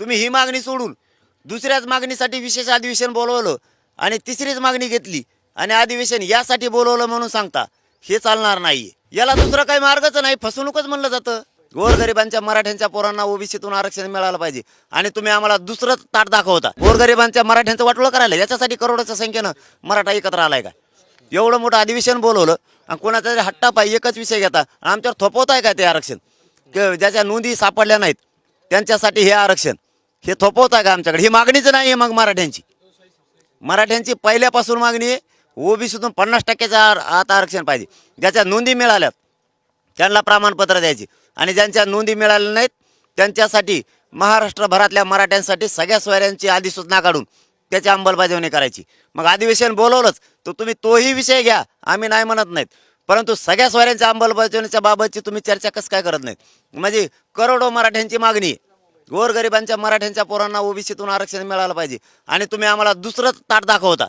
तुम्ही ही मागणी सोडून दुसऱ्याच मागणीसाठी विशेष अधिवेशन बोलवलं आणि तिसरीच मागणी घेतली आणि अधिवेशन यासाठी बोलवलं म्हणून सांगता हे चालणार नाही. याला दुसरा काही मार्गच नाही फसवणूकच म्हणलं जातं. गोरगरिबांच्या मराठ्यांच्या पोरांना ओबीसीतून आरक्षण मिळालं पाहिजे आणि तुम्ही आम्हाला दुसरं ताट दाखवता. गोरगरिबांच्या मराठ्यांचं वाटोळं करायला याच्यासाठी करोडाच्या संख्येनं मराठा एकत्र आलाय का? एवढं मोठं अधिवेशन बोलवलं आणि कोणाचा तरी हट्टापायी एकच विषय घेता. आमच्यावर थोपवताय का ते आरक्षण? ज्याच्या नोंदी सापडल्या नाहीत त्यांच्यासाठी हे आरक्षण. हे थोपवता का आमच्याकडे? ही मागणीच नाही आहे मग मराठ्यांची. मराठ्यांची पहिल्यापासून मागणी आहे ओबीसीतून पन्नास टक्क्याचं आर- आरक्षण पाहिजे. ज्याच्या नोंदी मिळाल्यात त्यांना प्रमाणपत्र द्यायची. आणि ज्यांच्या नोंदी मिळाल्या नाहीत त्यांच्यासाठी महाराष्ट्रभरातल्या मराठ्यांसाठी सगळ्या सोयऱ्यांची अधिसूचना काढून त्याची अंमलबजावणी करायची. मग अधिवेशन बोलवलंच तर तुम्ही तोही विषय घ्या. आम्ही नाही म्हणत नाहीत. परंतु सगळ्या सोयऱ्यांच्या अंमलबजावणीच्या बाबतची तुम्ही चर्चा कसं काय करत नाहीत? म्हणजे करोडो मराठ्यांची मागणी आहे. गोरगरिबांच्या मराठ्यांच्या पोरांना ओबीसीतून आरक्षण मिळालं पाहिजे. आणि तुम्ही आम्हाला दुसरं ताट दाखवता.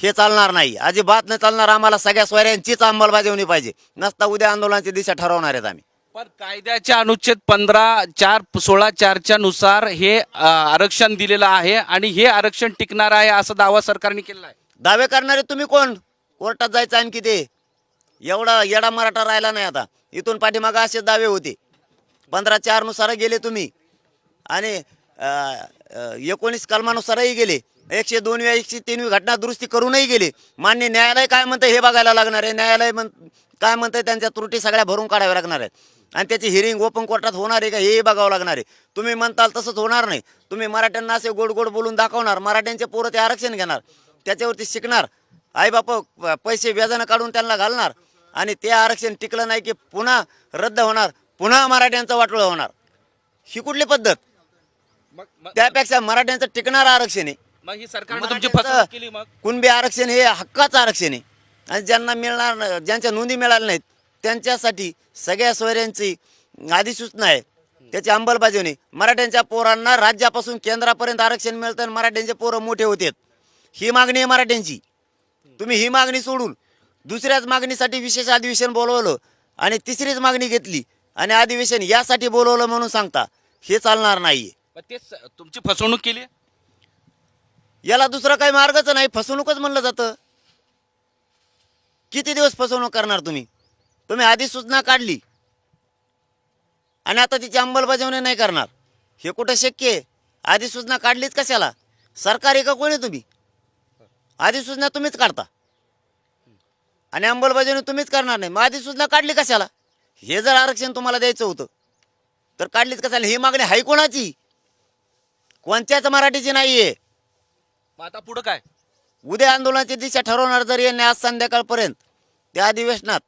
हे चालणार नाही. अजिबात नाही चालणार आम्हाला सगळ्या सोयऱ्यांचीच अंमलबजावणी पाहिजे. नसता उद्या आंदोलनाची दिशा ठरवणार आहेत आम्ही. पण कायद्याच्या अनुच्छेद पंधरा चार सोळा चारच्या नुसार हे आरक्षण दिलेलं आहे आणि हे आरक्षण टिकणार आहे असा दावा सरकारने केलेला आहे. दावे करणारे तुम्ही कोण? कोर्टात जायचं आणखी ते. एवढा येडा मराठा राहिला नाही आता. इथून पाठीमागं असे दावे होते. पंधरा चारनुसार गेले तुम्ही. आणि एकोणीस कलमानुसारही गेले. एकशे दोन वेळा एकशे तीन घटना दुरुस्ती करूनही गेले. मान्य न्यायालय काय म्हणतं हे बघायला लागणार आहे. न्यायालय म्हण काय म्हणतंय त्यांच्या त्रुटी सगळ्या भरून काढाव्या लागणार आहेत. आणि त्याची हिरिंग ओपन कोर्टात होणार आहे का हेही बघावं लागणार आहे. तुम्ही म्हणताल तसंच होणार नाही. तुम्ही मराठ्यांना असे गोड गोड बोलून दाखवणार. मराठ्यांचे पोरं ते आरक्षण घेणार. त्याच्यावरती शिकणार. आई बाप पैसे व्याजानं काढून त्यांना घालणार. आणि ते आरक्षण टिकलं नाही की पुन्हा रद्द होणार. पुन्हा मराठ्यांचं वाटोळं होणार. ही कुठली पद्धत? त्यापेक्षा मराठ्यांचं टिकणारं आरक्षण आहे. मग ही सरकारने तुमची मराठ्यांचं फसवणूक केली मग? कुणबी आरक्षण हे हक्काचं आरक्षण आहे. आणि ज्यांना मिळणार ज्यांच्या नोंदी मिळाल्या नाहीत त्यांच्यासाठी सगळ्या सोयऱ्यांची अधिसूचना आहे. त्याची अंमलबजावणी मराठ्यांच्या पोरांना राज्यापासून केंद्रापर्यंत आरक्षण मिळतं आणि मराठ्यांचे पोरं मोठे होतात. ही मागणी आहे मराठ्यांची. तुम्ही ही मागणी सोडून दुसऱ्याच मागणीसाठी विशेष अधिवेशन बोलवलं आणि तिसरीच मागणी घेतली आणि अधिवेशन यासाठी बोलवलं म्हणून सांगता हे चालणार नाहीये. तेच तुमची फसवणूक केली याला दुसरा काही मार्गच नाही फसवणूकच म्हणलं जातं. किती दिवस फसवणूक करणार तुम्ही? तुम्ही आधी सूचना काढली. आणि आता तिची अंमलबजावणी नाही करणार. हे कुठं शक्य आहे? आधी सूचना काढलीच कशाला? सरकार एका का कोणी तुम्ही? आधी सूचना तुम्हीच काढता. आणि अंमलबजावणी तुम्हीच करणार नाही. मग आधी सूचना काढली कशाला? हे जर आरक्षण तुम्हाला द्यायचं होतं तर काढलीच कशाला? ही मागणी हाय कोणाची कोणत्याच मराठीची नाही आहे मग आता पुढं काय? उद्या आंदोलनाची दिशा ठरवणार जर यांनी आज संध्याकाळपर्यंत त्या अधिवेशनात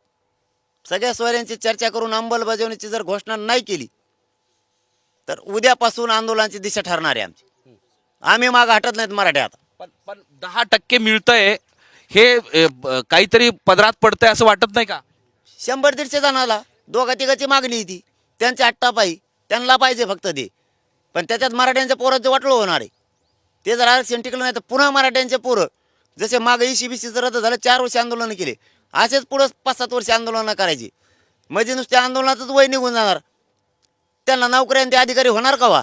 सगळ्या सोयऱ्यांची चर्चा करून अंमलबजावणीची जर घोषणा नाही केली तर उद्यापासून आंदोलनाची दिशा ठरणार आहे आमची. आम्ही माग हटत नाहीत मराठी आता. पण पण दहा टक्के मिळतंय हे ए, ब- काहीतरी पदरात पडतंय असं वाटत नाही का? शंभर दीडशे जणाला दोघा तिघाची मागणी आहे ती. त्यांच्या अट्टापायी त्यांना पाहिजे फक्त ते. पण त्याच्यात मराठ्यांच्या पोराचं वाटलं होणार आहे. ते जर आरक्षण टिकलं नाही तर पुन्हा मराठ्यांचे पोरं जसे मागं ई सी बी सीचं रद्द झालं चार वर्ष आंदोलनं केले. असेच पुढं पाच सात वर्ष आंदोलनं करायची. म्हणजे नुसत्या आंदोलनातच वय निघून जाणार. त्यांना नोकऱ्यांचे अधिकारी होणार का वा?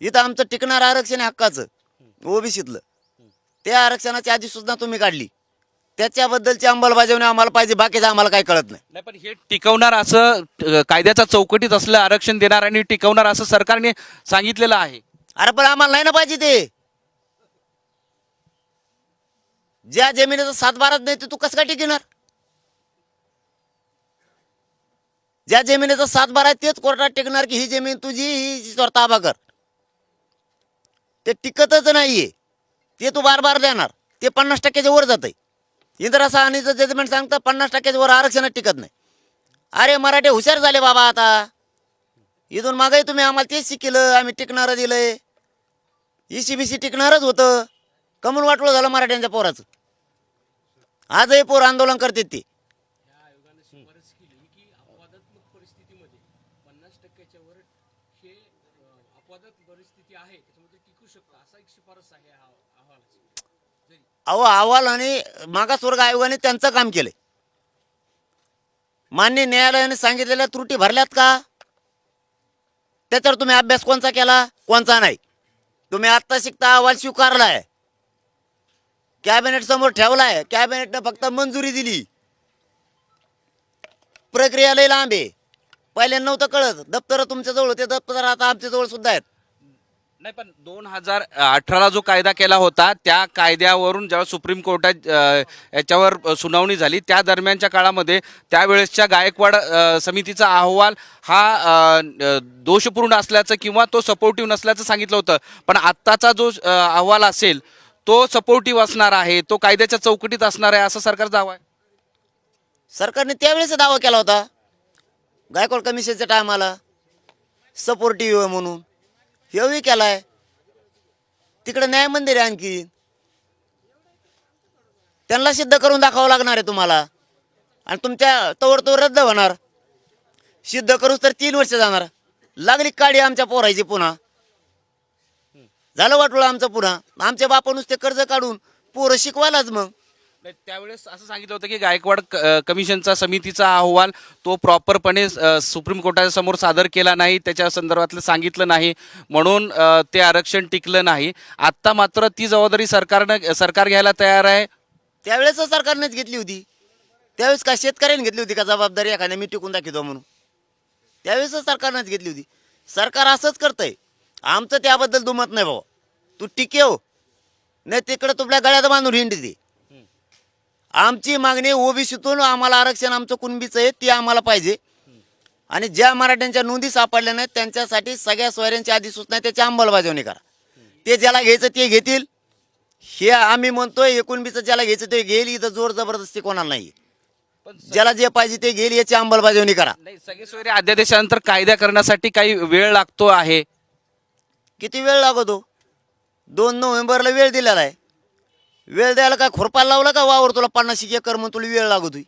इथं आमचं टिकणारं आरक्षण हक्काचं ओबीसीतलं. त्या आरक्षणाची अधिसूचना तुम्ही काढली. त्याच्याबद्दलची अंमलबजावणी आम्हाला पाहिजे बाकीचं आम्हाला काही कळत नाही. नाही पण हे टिकवणार असं अ, कायद्याच्या चौकटीत असलं आरक्षण देणार आणि टिकवणार असं सरकारने सांगितलेलं आहे. अरे पण आम्हाला नाही ना पाहिजे ते. ज्या जमिनीचा सातबाराच नाही ते तू कसं काय टिकणार? ज्या जमिनीचा सातबारा आहे तेच कोर्टात टिकणार की ही जमीन तुझी ही स्वतः ताबा कर. ते टिकतच नाहीये. ते तू बार बार देणार. ते पन्नास टक्क्याच्या वर जात आहे इंदिरा साहनीचं जजमेंट सांगतं पन्नास टक्क्याच्या वर टिकत नाही. अरे मराठे हुशार झाले बाबा आता. इथून मागाही तुम्ही आम्हाला तेच शिकलं आम्ही टिकणारं दिलंय. बी सी टिकणारच होतं. कमून वाटलं झालं मराठ्यांच्या पोराचं. आजही पोर आंदोलन करतात ते. अहो अहवाल आणि मागासवर्ग आयोगाने त्यांचं काम केलंय. मान्य न्यायालयाने सांगितलेल्या त्रुटी भरल्यात का? त्याच्यावर तुम्ही अभ्यास कोणचा केला कोणचा नाही? तुम्ही आत्ता शिकता अहवाल स्वीकारलाय. कॅबिनेट समोर ठेवलाय. कॅबिनेटनं फक्त मंजुरी दिली. प्रक्रिया लई लांब आहे. पहिले नव्हतं कळत. दप्तर तुमच्याजवळ ते होते दप्तर आता आमच्याजवळ सुद्धा आहेत. नाही पण दोन हजार अठराला जो कायदा केला होता त्या कायद्यावरून जेव्हा सुप्रीम कोर्टात अ, याच्यावर सुनावणी झाली त्या दरम्यानच्या काळामध्ये त्यावेळेसच्या गायकवाड अ, समितीचा अहवाल हा अ, अ, दोषपूर्ण असल्याचं किंवा तो सपोर्टिव्ह नसल्याचं सांगितलं होतं. पण आत्ताचा जो अ, अहवाल असेल तो सपोर्टिव्ह असणार आहे तो कायद्याच्या चौकटीत असणार आहे असा सरकारचा दावा आहे? सरकारने त्यावेळेस दावा केला होता. गायकवाड कमिशनच्या टायमाला सपोर्टिव्ह म्हणून. हेही केलाय. तिकडे न्याय मंदिर आहे आणखी. त्यांना सिद्ध करून दाखवावं लागणार आहे तुम्हाला. आणि तुमच्या तोवर रद्द होणार. सिद्ध करूच तर तीन वर्ष जाणार. लागली काडी आमच्या पोरायची पुन्हा. झालं वाटलं आमचं पुन्हा. आमच्या बापा नुसते कर्ज काढून पोरं शिकवायलाच मग. नाही, त्यावेळेस असं सांगितलं होतं की गायकवाड क- अ, कमिशनचा समितीचा अहवाल तो प्रॉपरपणे अ, सुप्रीम कोर्टाच्या समोर सादर केला नाही त्याच्या संदर्भातलं सांगितलं नाही म्हणून अ, ते आरक्षण टिकलं नाही. आत्ता मात्र ती जबाबदारी सरकारनं सरकार घ्यायला तयार आहे. त्यावेळेस सरकारनेच घेतली होती. त्यावेळेस का शेतकऱ्यांनी घेतली होती का जबाबदारी एखाद्या मी टिकून दाखवतो म्हणून? त्यावेळेस सरकारनेच घेतली होती. सरकार असंच करतंय. आमचं त्याबद्दल दुमत नाही भाऊ. तू टिकेव हो. नाही तिकडं तुपल्या गळ्यात बांधून हिंडते. आमची मागणी ओबीसीतून आम्हाला आरक्षण आमचं कुणबीचं आहे ते आम्हाला पाहिजे. आणि ज्या मराठ्यांच्या नोंदी सापडल्या नाहीत त्यांच्यासाठी सगळ्या सोयऱ्यांची अधिसूचना त्याची अंमलबजावणी करा. ते ज्याला घ्यायचं ते घेतील. हे आम्ही म्हणतोय एकुणबीचं ज्याला घ्यायचं ते घेईल इथं जोर जबरदस्ती कोणाला नाही ज्याला जे पाहिजे ते घेईल याची अंमलबजावणी करा. नाही सगळे सोयरे अध्यादेशानंतर कायदा करण्यासाठी काही वेळ लागतो आहे? किती वेळ लागतो? दोन नोव्हेंबरला वेळ दिलेला आहे. वेळ द्यायला काय खुरपायला लावला का वावर तुला पन्नास एकर म्हणून तुला वेळ लागतोय?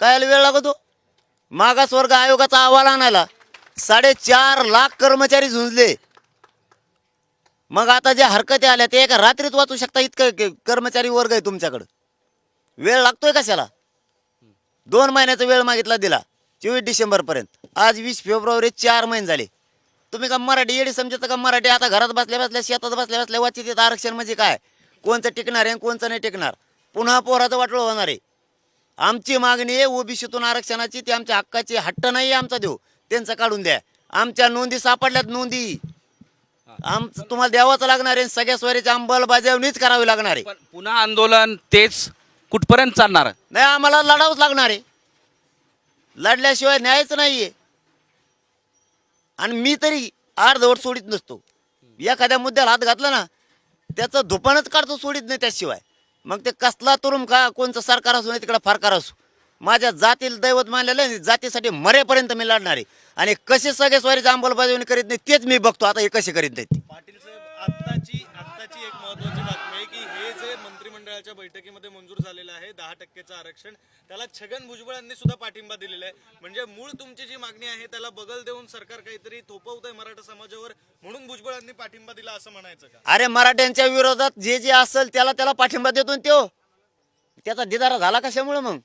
काय वेळ लागतो? मागासवर्ग आयोगाचा अहवाल आणायला साडेचार लाख कर्मचारी झुंजले. मग आता ज्या हरकती आल्या ते एका रात्रीत वाचू शकता इतकं कर्मचारी वर्ग आहे तुमच्याकडं. वेळ लागतोय कशाला? दोन महिन्याचा वेळ मागितला दिला चोवीस डिसेंबरपर्यंत आज वीस फेब्रुवारी चार महिने झाले. तुम्ही का मराठी येडी समजता का मराठी? आता घरात बसल्या बसल्या शेतात बसल्या बसल्या वाचित येत आरक्षण म्हणजे काय? कोणचं टिकणार आहे कोणचं नाही टिकणार. पुन्हा पोराचं वाटलं होणार आहे. आमची मागणी आहे ओबीसीतून आरक्षणाची ती आमच्या हक्काची हट्ट नाही आमचा देऊ त्यांचं काढून द्या. आमच्या नोंदी सापडल्यात नोंदी. आमचं तुम्हाला द्यावाच लागणार आहे सगळ्या स्वराची अंमलबजावणीच करावी लागणार आहे. पण पुन्हा आंदोलन तेच कुठपर्यंत चालणार? नाही आम्हाला लढावंच लागणार आहे. लढल्याशिवाय न्यायच नाहीये. आणि मी तरी अर्धवट सोडित नसतो. एखाद्या मुद्द्याला हात घातला ना त्याचं धुपानच काढतो सोडित नाही त्याशिवाय. मग ते कसला तुरुम का कोणचं सरकार असू नाही तिकडं फारकार असू. माझ्या जातील दैवत मानलेलं आहे, जातीसाठी मरेपर्यंत मी लढणार. आहे आणि कसे सगळे स्वारीची अंमलबजावणी करीत नाही तेच मी बघतो. आता हे कसे करीत नाहीत ते. पाटील साहेब आत्ताची आत्ताची एक महत्वाची बातमी आहे की हे जे मंत्रिमंडळाच्या बैठकीमध्ये मंजूर झालेलं आहे. दहा टक्केचं आरक्षण. त्याला छगन भुजबळ यांनी सुद्धा पाठिंबा दिलेला आहे. म्हणजे मूळ तुमची जी मागणी आहे त्याला बगल देऊन सरकार काहीतरी थोपवत आहे मराठा समाजावर म्हणून भुजबळांनी पाठिंबा दिला असं म्हणायचं का? अरे मराठ्यांच्या विरोधात जे जे असेल त्याला त्याला पाठिंबा देतो तो त्याचा दिदारा झाला कशामुळं मग?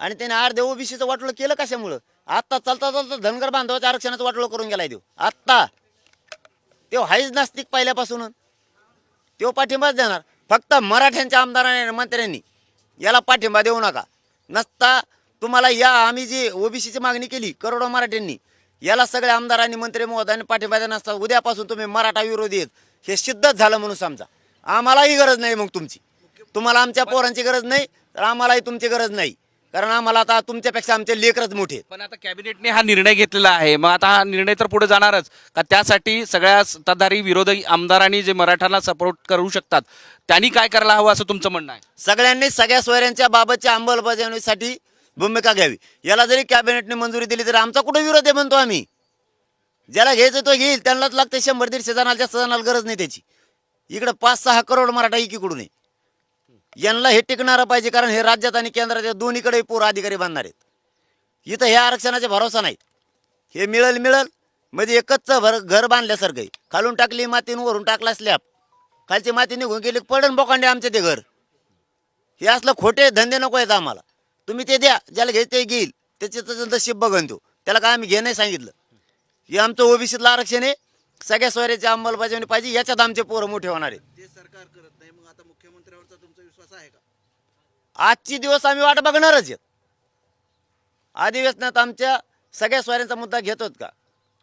आणि त्याने आर देव ओबीसीचं वाटलं केलं कशामुळं? आत्ता चालता चालता धनगर बांधवाच्या आरक्षणाचं वाटलं करून गेलाय देऊ आत्ता. तो हायच नास्तिक पहिल्यापासून. तो पाठिंबाच देणार. फक्त मराठ्यांच्या आमदारांनी आणि मंत्र्यांनी याला पाठिंबा देऊ नका. नसता तुम्हाला या आम्ही जी ओबीसीची मागणी केली करोडो मराठ्यांनी याला सगळ्या आमदारांनी मंत्री महोदयांनी पाठिंबा देणार नसता उद्यापासून तुम्ही मराठा विरोधी आहेत. हे सिद्धच झालं म्हणून समजा. आम्हालाही गरज नाही मग तुमची. तुम्हाला आमच्या पोरांची गरज नाही तर आम्हालाही तुमची गरज नाही. कारण आम्हाला आता तुमच्यापेक्षा आमचे लेकरच मोठे. पण आता कॅबिनेटने हा निर्णय घेतलेला आहे. मग आता हा निर्णय तर पुढे जाणारच. का त्यासाठी सगळ्या सत्ताधारी विरोधी आमदारांनी जे मराठाला सपोर्ट करू शकतात त्यांनी काय करायला हवं असं तुमचं म्हणणं आहे? सगळ्यांनी सगळ्या सोयऱ्यांच्या बाबतच्या अंमलबजावणीसाठी भूमिका घ्यावी. याला जरी कॅबिनेटने मंजुरी दिली तरी आमचा कुठे विरोध आहे म्हणतो आम्ही? ज्याला घ्यायचं तो घेईल त्यांनाच लागते शंभर दीडशे जणाला जास्त जणाला गरज नाही त्याची. इकडं पाच सहा करोड मराठा एकीकडून आहे. यांना हे टिकणारं पाहिजे कारण हे राज्यात आणि केंद्रात या दोन्हीकडे पूर अधिकारी बांधणार आहेत. इथं हे आरक्षणाचा भरोसा नाही हे मिळल मिळल म्हणजे एकच भर घर बांधल्यासारखं आहे खालून टाकली मातीन वरून टाकला स्लॅब. खालची माती निघून गेली पडण बोकांडे आमचे ते घर. हे असलं खोटे धंदे नको आहेत आम्हाला. तुम्ही ते द्या ज्याला घे ते घेईल. त्याचे त्याचं नशीब बघन तो त्याला काय आम्ही घे नाही सांगितलं. हे आमचं ओबीसीतलं आरक्षण आहे. सगळ्या सोयऱ्याची अंमलबजावणी पाहिजे याच्यात आमचे पोरं मोठे होणार आहे ते सरकार करत नाही मग आता मुख्यमंत्र्यावरचा तुमचा विश्वास आहे का? आजची दिवस आम्ही वाट बघणारच आहेत. अधिवेशनात आमच्या सगळ्या स्वाऱ्यांचा मुद्दा घेतोत का?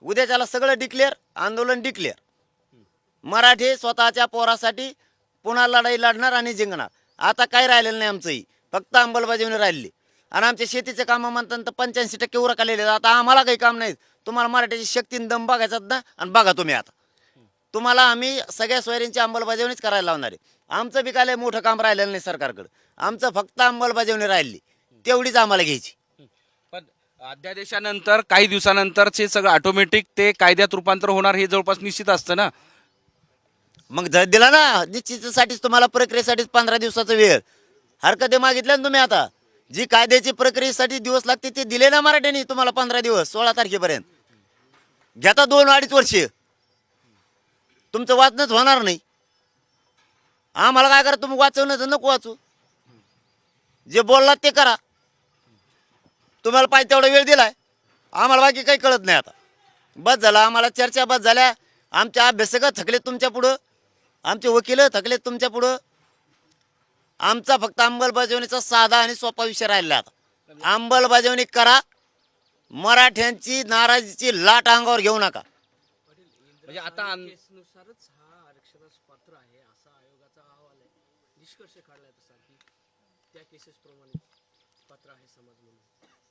उद्याच्याला सगळं डिक्लेअर आंदोलन डिक्लेअर मराठी स्वतःच्या पोरासाठी पुन्हा लढाई लढणार आणि जिंकणार. आता काय राहिलेलं नाही आमचंही. फक्त अंमलबजावणी राहिली आणि आमच्या शेतीचे कामं म्हणतात तर पंच्याऐंशी टक्के उरकलेले. आता आम्हाला काही काम नाही. तुम्हाला मराठीची शक्तीन दम बघायचा ना आणि बघा तुम्ही आता. तुम्हाला आम्ही सगळ्या सोयरींची अंमलबजावणीच करायला लावणार आहे. आमचं बी काय मोठं काम राहिलेलं नाही सरकारकडं. आमचं फक्त अंमलबजावणी राहिली. तेवढीच आम्हाला घ्यायची. पण अध्यादेशानंतर काही दिवसानंतरचे सगळं ऑटोमॅटिक ते कायद्यात रूपांतर होणार हे जवळपास निश्चित असतं ना? मग जर दिला ना निश्चितीसाठीच तुम्हाला प्रक्रियेसाठीच पंधरा दिवसाचा वेळ. हरकत मागितल्या ना तुम्ही आता. जी कायद्याची प्रक्रियेसाठी दिवस लागते ते दिले ना मराठ्यांनी तुम्हाला पंधरा दिवस सोळा तारखेपर्यंत. घेता दोन अडीच वर्षे. तुमचं वाचणंच होणार नाही. आम्हाला काय करा तुम्ही वाचवणं तर नको वाचू. जे बोललात ते करा. तुम्हाला पाहिजे तेवढा वेळ दिलाय. आम्हाला बाकी काही कळत नाही आता. बस झाला आम्हाला चर्चा बस झाल्या. आमच्या अभ्यासक थकले तुमच्या पुढं. आमचे वकील थकले तुमच्या पुढं. आमचा फक्त अंमलबजावणीचा साधा आणि सोपा विषय राहिला आता. अंमलबजावणी करा मराठ्यांची नाराजीची लाट अंगावर घेऊ नका. म्हणजे आता केसनुसारच हा आरक्षणास पात्र आहे असा आयोगाचा अहवाल आहे. निष्कर्ष काढलाय तसा की त्या केसेसप्रमाणे पात्र आहे समाज म्हणून.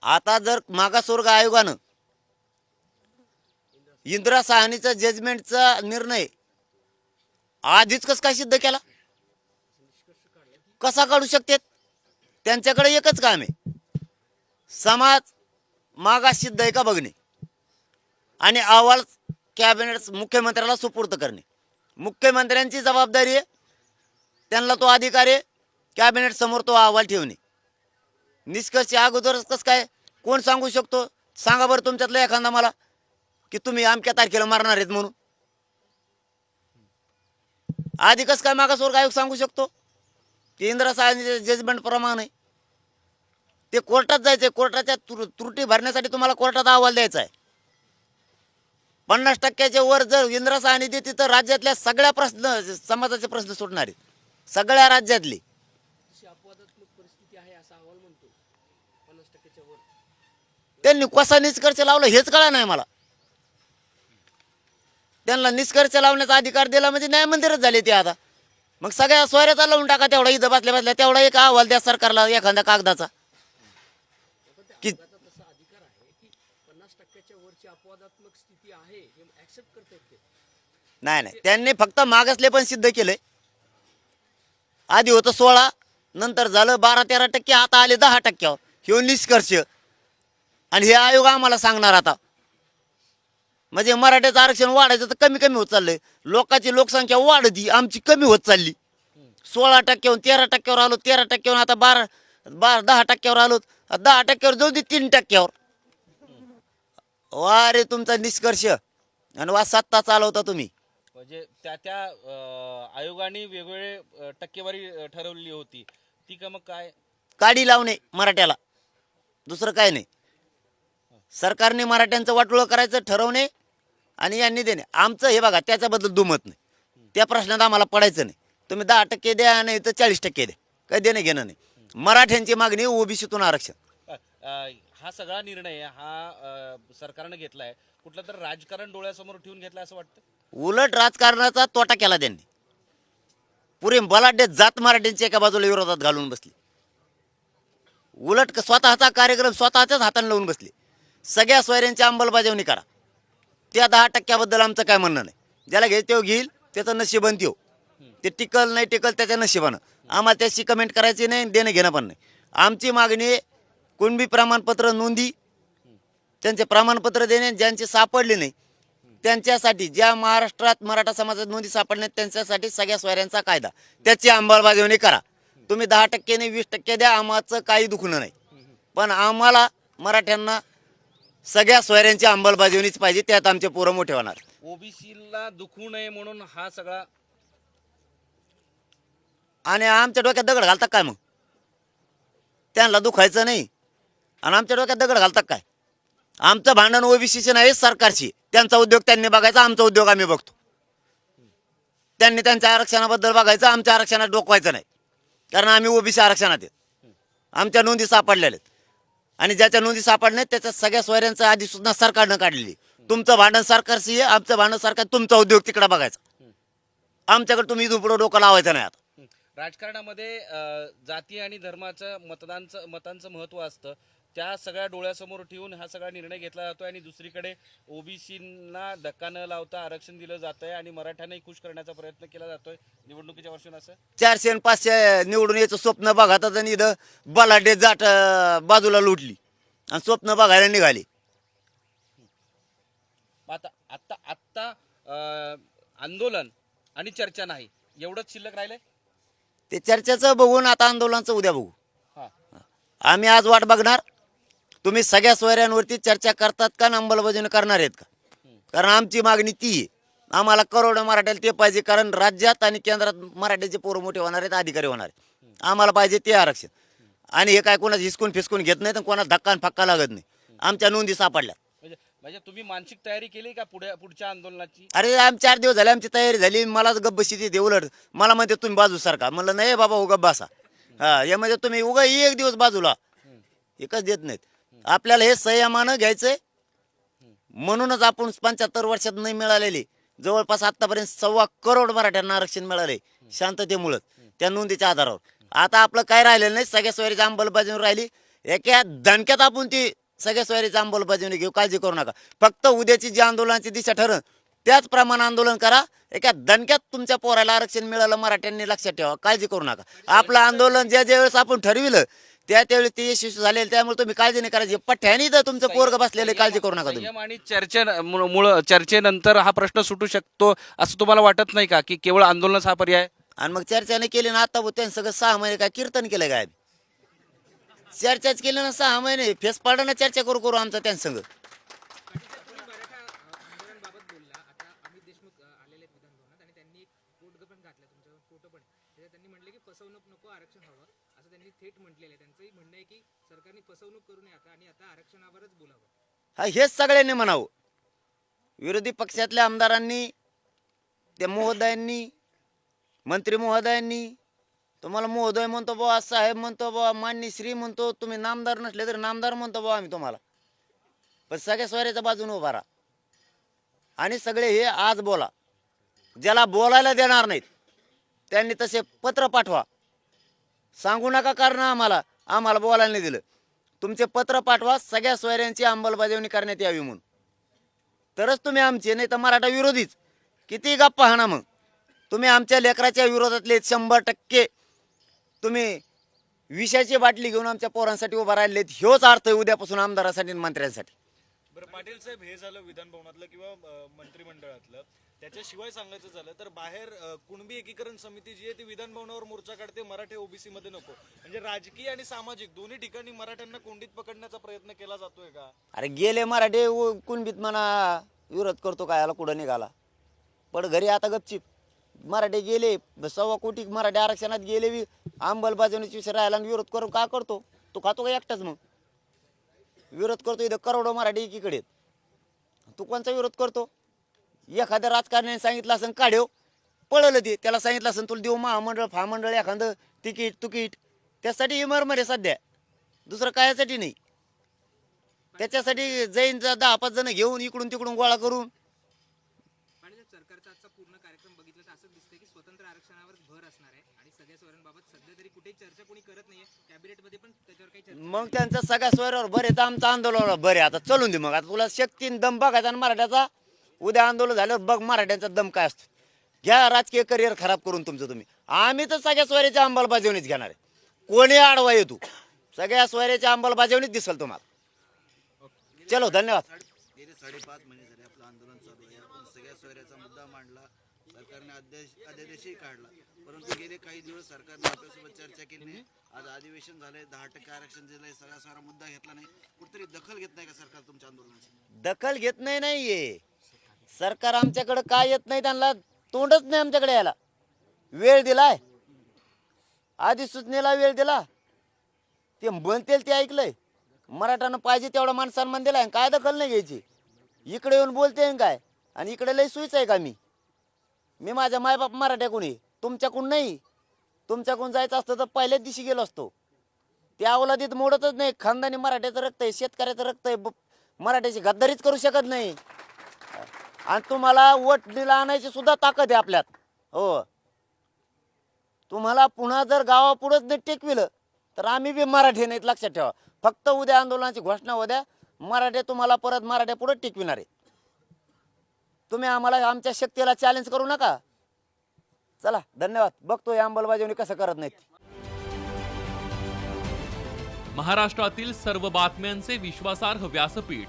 आता जर मागासवर्ग आयोगानं इंदिरा साहनीचा जजमेंटचा निर्णय आधीच कस काय सिद्ध केला? कसा काढू शकतात? त्यांच्याकडे एकच काम आहे. समाज मागास सिद्ध आहे का बघणे? आणि अहवाल कॅबिनेट मुख्यमंत्र्याला सुपूर्द करणे. मुख्यमंत्र्यांची जबाबदारी आहे. त्यांना तो अधिकार आहे. कॅबिनेट समोर तो अहवाल ठेवणे. निष्कर्ष अगोदरच कसं काय? कोण सांगू शकतो? सांगा बरं तुमच्यातलं एखादा मला की तुम्ही अमक्या तारखेला मारणार आहेत म्हणून. आधी कसं काय मागासवर्ग आयोग सांगू शकतो? ते इंदिरा साहेबांच्या जजमेंट प्रमाणे ते कोर्टात जायचं आहे कोर्टाच्या त्रुटी त्रुटी भरण्यासाठी तुम्हाला कोर्टात अहवाल द्यायचा आहे पन्नास टक्क्याच्या वर जर इंदिरा साहनी देते तर राज्यातल्या सगळ्या प्रश्न समाजाचे प्रश्न सुटणार आहेत. सगळ्या राज्यातले. त्यांनी कसा निष्कर्ष लावला हेच कळा नाही मला. त्यांना निष्कर्ष लावण्याचा अधिकार दिला म्हणजे न्याय मंदिरच झाले ते आता. मग सगळ्या सोयऱ्याचा लावून टाका तेवढा इथं बसल्या बसल्या तेवढा एक अहवाल द्या सरकारला एखाद्या कागदाचा. की नाही नाही. त्यांनी फक्त मागासले पण सिद्ध केलंय. आधी होतं सोळा नंतर झालं बारा तेरा टक्के आता आले दहा टक्क्यावर. हे निष्कर्ष. आणि हे आयोग आम्हाला सांगणार आता. म्हणजे मराठ्याचं आरक्षण वाढायचं तर कमी कमी होत चाललंय. लोकांची लोकसंख्या वाढती आमची कमी होत चालली. सोळा टक्क्यावर तेरा टक्क्यावर आलो तेरा टक्क्यावर आता बारा बारा दहा टक्क्यावर आलो. दहा टक्क्यावर जाऊ दे तीन टक्क्यावर. वा रे तुमचा निष्कर्ष. आणि वा सत्ता चालवता तुम्ही. म्हणजे त्या त्या आयोगाने वेगवेगळे टक्केवारी अं, ठरवलेली होती. ती का मग काय? काडी लावणे मराठ्याला. दुसरं काय नाही. सरकारने मराठ्यांचं वाटोळं करायचं ठरवणे आणि यांनी देणे. आमचं हे बघा त्याच्याबद्दल दुमत नाही. त्या प्रश्नात आम्हाला पडायचं नाही. तुम्ही दहा टक्के द्या नाही तर चाळीस टक्के द्या. काही देणं घेणं नाही. मराठ्यांची मागणी ओबीसीतून आरक्षण. हा सगळा निर्णय हा सरकारनं घेतलाय. कुठलं तर राजकारण डोळ्यासमोर ठेवून घेतलाय असं वाटतं? उलट राजकारणाचा तोटा केला त्यांनी. पुरे बलाढ्य जात मराठ्यांची एका बाजूला विरोधात घालून बसली. उलट स्वतःचा कार्यक्रम स्वतःच्याच हाताने लावून बसले. सगळ्या सोयऱ्यांची अंमलबजावणी करा. त्या दहा टक्क्याबद्दल आमचं काय म्हणणं नाही. ज्याला घेईल तो घेईल त्याचं नशिबन त्यो. ते टिकल नाही टिकल त्याच्या नशिबानं. आम्हाला त्याशी कमेंट करायची नाही देणं घेणं पण नाही. आमची मागणी कुणबी प्रमाणपत्र नोंदी त्यांचे प्रमाणपत्र देणे ज्यांचे सापडले नाही त्यांच्यासाठी ज्या महाराष्ट्रात मराठा समाजात नोंदी सापडल्या त्यांच्यासाठी सगळ्या सोयऱ्यांचा कायदा. त्याची अंमलबजावणी करा. तुम्ही दहा टक्क्याने वीस टक्के द्या आम्हाचं काही दुखणं नाही. पण आम्हाला मराठ्यांना सगळ्या सोयऱ्यांची अंमलबजावणीच पाहिजे त्यात आमचे पोरं मोठे होणार. ओबीसीला दुखू नये म्हणून हा सगळा आणि आमच्या डोक्यात दगड घालतात काय मग? त्यांना दुखायचं नाही. आणि आमच्या डोक्यात दगड घालतात काय? आमचं भांडण ओबीसीचे नाही सरकारशी त्यांचा उद्योग त्यांनी बघायचा आमचा उद्योग आम्ही बघतो. त्यांनी त्यांच्या आरक्षणाबद्दल बघायचं आमच्या आरक्षणात डोकवायचं नाही. कारण आम्ही ओबीसी आरक्षणात आहेत. आमच्या नोंदी सापडलेल्या आहेत. आणि ज्याच्या नोंदी सापडण्यात त्याच्या सगळ्या सोयऱ्यांचं आधी सुद्धा सरकारनं काढलेली. तुमचं भांडण सरकारशी आहे आमचं भांडण सरकार तुमचा उद्योग तिकडे बघायचा. आमच्याकडे तुम्ही इथून पुढे डोकं लावायचं नाही आता. राजकारणामध्ये जाती आणि धर्माचं मतदानचं मतांचं महत्त्व असतं. त्या सगळ्या डोळ्यासमोर ठेवून हा सगळा निर्णय घेतला जातोय आणि दुसरीकडे ओबीसींना धक्का न लावता आरक्षण दिलं जातंय आणि मराठ्यांनाही खुश करण्याचा प्रयत्न केला जातोय. निवडणुकीच्या वर्षून असं? चारशे आणि पाचशे निवडून यायचं स्वप्न बघात आणि इथं बलाढ्य जाट अं, बाजूला लुटली. आणि स्वप्न बघायला निघाली. आता आत्ता आत्ता अ, आंदोलन आणि चर्चा नाही. एवढंच शिल्लक राहिलंय? ते चर्चेचं बघून आता आंदोलनाचं उद्या बघू. हा. आम्ही आज वाट बघणार. तुम्ही सगळ्या सोयऱ्यांवरती चर्चा करतात का आणि अंमलबजावणी करणार आहेत का? कारण आमची मागणी ती आहे. आम्हाला करोडो मराठ्याला ते पाहिजे कारण राज्यात आणि केंद्रात मराठ्याचे पोरं मोठे होणार आहेत अधिकारी होणार आहेत. आम्हाला पाहिजे ते आरक्षण. आणि हे काय कोणाचं हिसकून फिसकून घेत नाही तर कोणाला धक्का आणि फक्का लागत नाही. आमच्या नोंदी सापडल्या. म्हणजे म्हणजे तुम्ही मानसिक तयारी केली का पुढे पुढच्या आंदोलनाची? अरे आम चार दिवस झाले आमची तयारी झाली. मलाच गब्बशी देते उलट. मला म्हणते तुम्ही बाजू सारखा म्हणलं नाही बाबा उगा बसा. हा यामध्ये तुम्ही उगा एक दिवस बाजूला. एकच देत नाहीत. आपल्याला हे संयमानं घ्यायचंय. म्हणूनच आपण पंच्याहत्तर वर्षात नाही मिळालेली. जवळपास आतापर्यंत सव्वा करोड मराठ्यांना आरक्षण मिळाले शांततेमुळं त्या नोंदीच्या आधारावर. आता आपलं काय राहिलेलं नाही? सगळ्या सोयरीची अंमलबजावणी राहिली. एका दणक्यात आपण ती सगळ्या सोयरीची अंमलबजावणी घेऊ. काळजी करू नका. फक्त उद्याची जी आंदोलनाची दिशा ठरण त्याचप्रमाणे आंदोलन करा. एका दणक्यात तुमच्या पोराला आरक्षण मिळालं मराठ्यांनी लक्षात ठेवा. काळजी करू नका. आपलं आंदोलन ज्या ज्या वेळेस आपण ठरविलं त्या त्यावेळेस ते यशस्वी झालेलं त्यामुळे तुम्ही काळजी नाही करायची. पठ्ठ्याने तर तुमचं पोरग बसलेलं काळजी करू नका तुम्ही. संयम आणि चर्चे मुळे चर्चेनंतर हा प्रश्न सुटू शकतो असं तुम्हाला वाटत नाही का की केवळ आंदोलनच हा पर्याय? आणि मग चर्चाने केली ना आता त्यांनी सगळं सहा महिने काय कीर्तन केलं काय? चर्चाच केली ना सहा महिने फेस पाडाना चर्चा करू करू आमचा त्यांच्या संग तुम्ही मराठा आंदोलनाबाबत बोलला आता अमित देशमुख अ, आलेले आहेत विधानभवनात आणि त्यांनी एक कोट पण घातला तुमच्यावर फोटो पण त्याच्यात त्यांनी म्हटले की फसवणूक नको आरक्षण हवं असं त्यांनी थेट म्हटलेलं आहे त्यांचंही म्हणणं आहे की सरकारने फसवणूक करू नये आता आणि आता आरक्षणावरच बोलावं हा हेच सगळ्यांनी म्हणावं. विरोधी पक्षातल्या आमदारांनी त्या महोदयांनी मंत्री महोदयांनी तुम्हाला महोदय म्हणतो बुवा साहेब म्हणतो बुवा मान्य श्री म्हणतो तुम्ही नामदार नसले तरी नामदार म्हणतो बुवा आम्ही तुम्हाला. पण सगळ्या सोयऱ्याच्या बाजूने उभा राहा. आणि सगळे हे आज बोला. ज्याला बोलायला देणार नाहीत त्यांनी तसे पत्र पाठवा. सांगू नका कारण आम्हाला आम्हाला बोलायला नाही दिलं. तुमचे पत्र पाठवा सगळ्या सोयऱ्यांची अंमलबजावणी करण्यात यावी म्हणून. तरच तुम्ही आमचे नाही तर मराठा विरोधीच. किती गप्पा हाणा मग. तुम्ही आमच्या लेकराच्या विरोधातले शंभर टक्के तुम्ही विषयाची बाटली घेऊन आमच्या पोरांसाठी उभा राहिलेत ह्योच अर्थ आहे उद्यापासून आमदारासाठी आणि मंत्र्यांसाठी. बरं पाटील साहेब हे झालं विधान भवनातलं किंवा मंत्रिमंडळातलं. त्याच्याशिवाय सांगायचं झालं तर बाहेर कुणबी एकीकरण समिती जी आहे ती विधानभवनावर मोर्चा काढते मराठे ओबीसी मध्ये नको. म्हणजे राजकीय आणि सामाजिक दोन्ही ठिकाणी मराठ्यांना कोंडीत पकडण्याचा प्रयत्न केला जातोय का? अरे गेले मराठे उ- कुणबीत म्हणा विरोध करतो काय याला कुठं निघाला? पण घरी आता गपचिप. मराठे गेले सव्वा कोटी मराठे आरक्षणात गेले बी अंमलबजावणीची विषय राहिला आणि विरोध करून का करतो? तो खातो का एकटाच मग? विरोध करतो इथं करोडो मराठी एकीकडे तू कोणचा विरोध करतो? एखाद्या राजकारण्याने सांगितलं असं काढेव. पळलं ते. त्याला सांगितलं असं तुला देऊ महामंडळ फामंडळ एखादं तिकीट तुकीट. त्यासाठी इमरमर आहे सध्या. दुसरं कायासाठी नाही. त्याच्यासाठी जैन दहा पाच जण घेऊन इकडून तिकडून गोळा करून. आणि जर सरकारचा आजचा पूर्ण कार्यक्रम बघितला तर असं दिसतंय की स्वतंत्र आरक्षणावर भर असणार आहे आणि सगळ्या स्वरांबाबत सध्या तरी कुठेही चर्चा कोणी करत नाहीये. कॅबिनेटमध्ये पण त्याच्यावर काही चर्चा मग त्यांचं सगळ्या सोयऱ्यावर बरे तर आमचं आंदोलनावर बरे आता चलून दे मग. आता तुला शक्तीन दम बघायचा आणि मराठ्याचा उद्या आंदोलन झाल्यावर बघ मराठ्यांचा दम काय असतो. घ्या राजकीय करिअर खराब करून तुमचं तुम्ही. आम्ही तर सगळ्या सोयऱ्याच्या अंमलबजावणीच घेणार आहे. कोणी आडवा येतो? सगळ्या सोयऱ्याच्या अंमलबजावणीच दिसेल तुम्हाला. चलो धन्यवाद. गेले साडेपाच महिने झाले आपलं आंदोलन चालू आहे आपण सगळ्या सोयऱ्याचा मुद्दा मांडला सरकारने अध्यादेश अध्यादेशही काढला परंतु गेले काही दिवस सरकारने आपल्यासोबत चर्चा केली नाही आज अधिवेशन झालंय दहा टक्के आरक्षण दिलंय सगळा सारा मुद्दा घेतला नाही कुठेतरी दखल घेत नाही का सरकार तुमच्या आंदोलनाची? दखल घेत नाही नाहीये. सरकार आमच्याकडे काय येत नाही त्यांना तोंडच नाही आमच्याकडे यायला. वेळ दिलाय. आधी सूचनेला वेळ दिला. ते म्हणतील ते ऐकलंय. मराठानं पाहिजे तेवढा मान सन्मान दिलाय काय दखल नाही घ्यायची. इकडे येऊन बोलते काय? आणि इकडे लय सुईच आहे का मी? मी माझ्या मायबाप मराठ्याकडून आहे. तुमच्याकडून नाही. तुमच्याकडून जायचं असतं तर पहिल्याच दिवशी गेलो असतो. त्या अवलादीत मोडतच नाही. खानदानी मराठ्याचं रक्त आहे शेतकऱ्याचं रक्त आहे. मराठ्याची गद्दारीच करू शकत नाही. आणि तुम्हाला वटणीला आणायची सुद्धा ताकद आहे आपल्यात. हो. तुम्हाला पुन्हा जर गावापुढंच नाही टेकविलं तर आम्ही बी मराठी नाहीत लक्षात ठेवा. फक्त उद्या आंदोलनाची घोषणा उद्या मराठे तुम्हाला परत मराठ्या पुढे टिकविणार आहे तुम्ही आम्हाला आमच्या शक्तीला चॅलेंज करू नका. चला धन्यवाद. बघतो या अंमलबजावणी कसं करत नाहीत. महाराष्ट्रातील सर्व बातम्यांचे विश्वासार्ह व्यासपीठ.